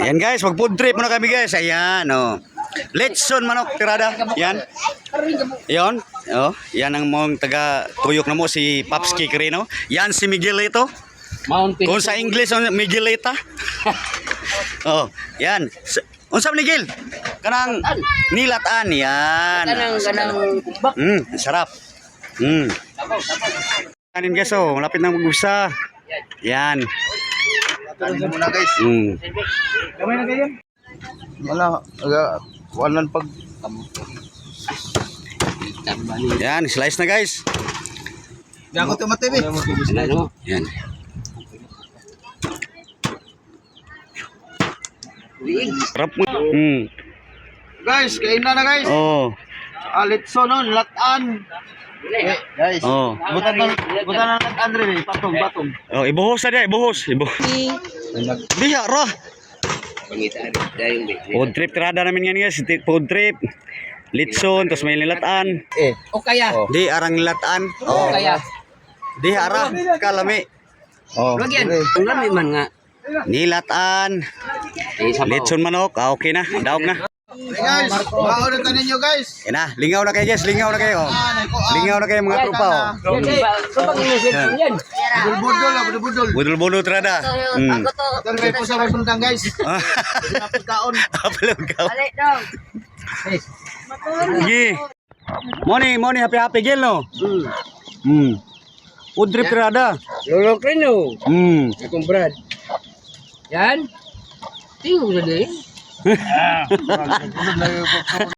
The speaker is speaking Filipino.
Ayan guys, mag food trip muna kami guys. Ayan, oh. Letson manok tirada. Yan. Yan. Oh, yan ang mong taga tuyok na mo si Paps Kikrino. Yan si Miguel ito. Kung sa English ang Miguelita. oh, yan. Unsa man Miguel? Kanang nilatan yan. Kanang kanang. Mm, sarap. Mm. Kanin guys, oh, malapit na mag-usa. Yan. Kanin muna guys. Mm. Wala, aga, walang pag... Yan, slice na guys. Gago to matibi. Ano? Yan. Sarap mo. Mm. Guys, kain na na guys. Oh. Alitso no, latan. Eh, guys. Oh. Butan na, butan na latan rin eh. Patong, patong. Oh, ibuhos na dia, ibuhos. Ibuhos. Biya ra. Food trip tirada namin yan guys. Food trip. Litson, tapos may nilatan. Eh. O kaya. Di arang nilatan. O kaya. Di ara kalami. Oh. Lagyan. Ang lami man nga. Nilatan. Litson manok. Ah, okay na. Daog na. Hey guys, maunatan ninyo guys. Yan na. Lingaw na kayo guys. Lingaw na kayo. Lingaw na kayo mga tropa. Oh. Yan. Budol-budol ah, budol-budol. Budol-budol tirada. Mm. Ito kayo po sa rasuntang guys. Ah, Pagkaon. Apalog ka. Sige. Morning, morning. Happy happy gel no. Hmm. Food trip tirada. Lolo Krino. Hmm. Akong Brad. Yan. Tingog na din. Ah,